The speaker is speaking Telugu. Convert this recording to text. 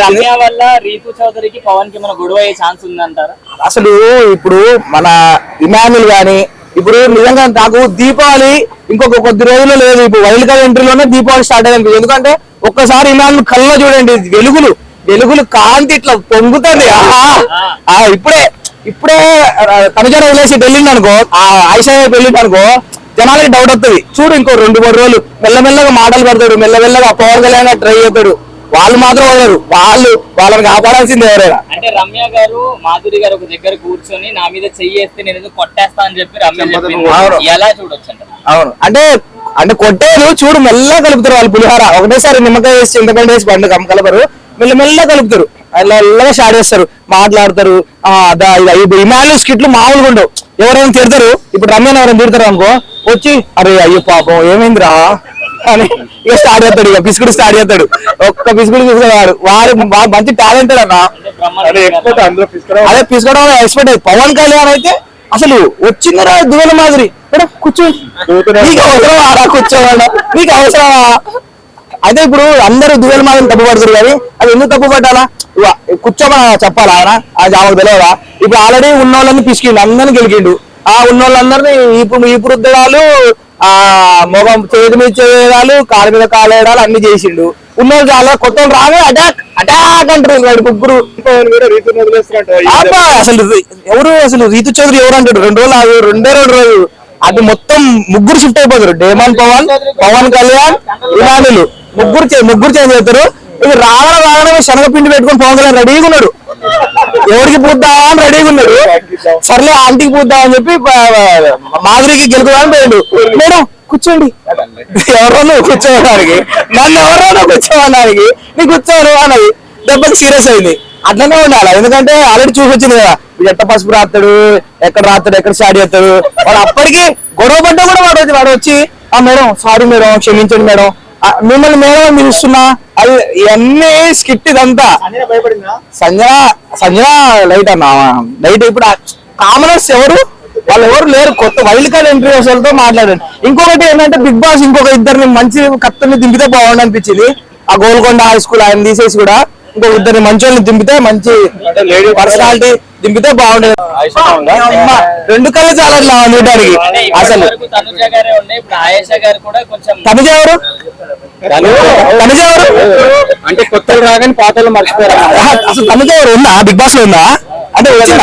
రమ్య వల్ల రీతు చౌదరికి పవన్కి మన గొడవ అయ్యే ఛాన్స్ ఉందంటారా? అసలు ఇప్పుడు మన ఇమానుల్ గాని ఇప్పుడు నిజంగా నాకు దీపావళి ఇంకొక కొద్ది రోజుల్లో లేదు. ఇప్పుడు వైల్డ్ కార్డ్ ఎంట్రీలోనే దీపావళి స్టార్ట్ అయ్యింది. ఎందుకంటే ఒక్కసారి ఇమానుల్ కళ్ళలో చూడండి వెలుగులు వెలుగులు కాంతి ఇట్లా పొంగుతుంది. ఆహా! ఇప్పుడే ఇప్పుడే తనుజన వదిలేసి వెళ్ళింది అనుకో ఆ ఆయిషా వెళ్ళింది అనుకో జనాలకి డౌట్ వస్తుంది చూడు ఇంకో రెండు మూడు రోజులు మెల్లమెల్లగా మాటలు పెడతాడు మెల్లమెల్లగా పవన్ కళ్యాణ్ ట్రై చేస్తాడు. వాళ్ళు మాత్రం వదలరు వాళ్ళు వాళ్ళని కాపాడాల్సింది ఎవరైనా. అంటే రమ్య గారు మాధురి గారు ఒక దగ్గర కూర్చొని నా మీద చెయ్యేస్తే నేను కొట్టేస్తా అని చెప్పి రమ్య చెప్పింది అవును. ఎలా చూడొచ్చు అంట అవును. అంటే అంటే కొట్టేరు చూడు మెల్లగా కలుపుతారు వాళ్ళు పులిహార. ఒకటేసారి నిమ్మకాయ వేసి చింతపండు వేసి పండు కలపరు. మెల్ల మెల్లగా కలుపుతారు. అలా మెల్లగా స్టార్ట్ చేస్తారు. మాట్లాడతారు. ఆ, అదా, ఇది ఇది ఇమానుల్ స్కిట్లు మామూలుగా ఉండవు. ఎవరైనా తిడతారు. ఇప్పుడు రమ్యని ఎవరైనా తిడతారు అనుకో వచ్చి అరే అయ్యో పాపం ఏమైందిరా? అని ఇక స్టార్ట్ చేస్తాడు ఇక పిసుకుడు స్టార్ట్ చేస్తాడు. ఒక్క పిసుకుడు పిసుకుడు వాడు వాడు మంచి టాలెంటెడ్ అన్న. అదే ఎక్స్పర్ట్ పిసుకడం ఎక్స్పెక్ట్ పవన్ కళ్యాణ్ అయితే అసలు వచ్చిందిరా దువ్వెల మాదిరి. కూర్చో. నీకు అవసరమా కూర్చోవాలా? నీకు అవసరమా? అయితే ఇప్పుడు అందరూ దువ్వెల మాదిరి తప్పు పడతారు కానీ అది ఎందుకు తప్పు పట్టాలా? ఇవ్వ, కూర్చోమని చెప్పాలా? ఆయన అది ఆమెకు తెలియదా ఇప్పుడు ఆల్రెడీ ఉన్న వాళ్ళని పిసికిండు అందరిని గెలికిండు. ఆ ఉన్న వాళ్ళందరినీ ఇప్పుడు ఈ వృద్ధురాలు ఆ మొగం చేతి మీద చేయడాలు కాలు మీద కాలేయడాలు అన్ని చేసిండు. ఉన్నోళ్ళు చాలా కొత్త రాగా అటాక్ అటాక్ అంటారు ముగ్గురు. అసలు ఎవరు అసలు రీతు చౌదరి ఎవరు అంటాడు? రెండు రోజులు ఆగు, రెండే రెండు రోజులు అది మొత్తం ముగ్గురు షిఫ్ట్ అయిపోతారు. డేమన్ పవన్ పవన్ కళ్యాణ్ ఇమానులు. ముగ్గురు ముగ్గురు చేంజ్ అవుతారు. ఇది రావడం రావడమే శనగపిండి పెట్టుకొని పవన్ కళ్యాణ్ రెడీగా ఉన్నాడు. ఎవరికి పూద్దామా అని రెడీగా ఉన్నాడు. సర్లే ఆంటీకి పూద్దాం అని చెప్పి ప- మాధురికి గెలుపుదామని పోయాడు. మేడం కూర్చోండి. ఎవరో నువ్వు కూర్చోవడానికి. నన్ను ఎవరో నువ్వు కూర్చోవడానికి. నీకు కూర్చోరు అన్నది. దెబ్బకి సీరియస్ అయింది. అట్లనే ఉండాలి? ఎందుకంటే ఆల్రెడీ చూసి కదా. ఎట్ట పసుపు రాస్తాడు ఎక్కడ రాస్తాడు ఎక్కడ స్టార్ట్ చేస్తాడు? వాడు అప్పటికి గొడవ పడ్డా కూడా వాడు వచ్చి- వాడు వచ్చి ఆ మేడం సారీ మేడం క్షమించండి మేడం. మిమ్మల్ని మేడం అని పిలుస్తున్నా? అది ఇవన్నీ స్కిట్ ఇదంతా. సంజన సంజన లైట్ అన్న. లైట్ ఇప్పుడు కామనర్స్ ఎవరు? వాళ్ళు ఎవరు లేరు. కొత్త వైల్డ్ కార్డ్ ఎంట్రీ వాళ్ళతో మాట్లాడండి ఇంకొకటి ఏంటంటే బిగ్ బాస్ ఇంకొక ఇద్దరిని మంచి కత్తుల్ని దింపితే బాగుండు అనిపించింది. ఆ గోల్కొండ హై స్కూల్ ఆయన తీసేసి కూడా. ఇంకో ఇద్దరిని మంచి వాళ్ళని దింపితే మంచి పర్సనాలిటీ దింపితే బాగుండేది. రెండు కళ్ళు చాలా అట్లా చూడడానికి అసలు. తనుజ గారే ఉండే ఇప్పుడు ఆయేషా గారు కూడా కొంచెం తనుజ ఎవరు? తనుజ ఎవరు? అంటే కొత్తలు రాగానే పాతలు మర్చిపోయారు. అసలు తనుజ ఎవరు? ఉందా? బిగ్ బాస్లో ఉందా? అంటే వచ్చిందా?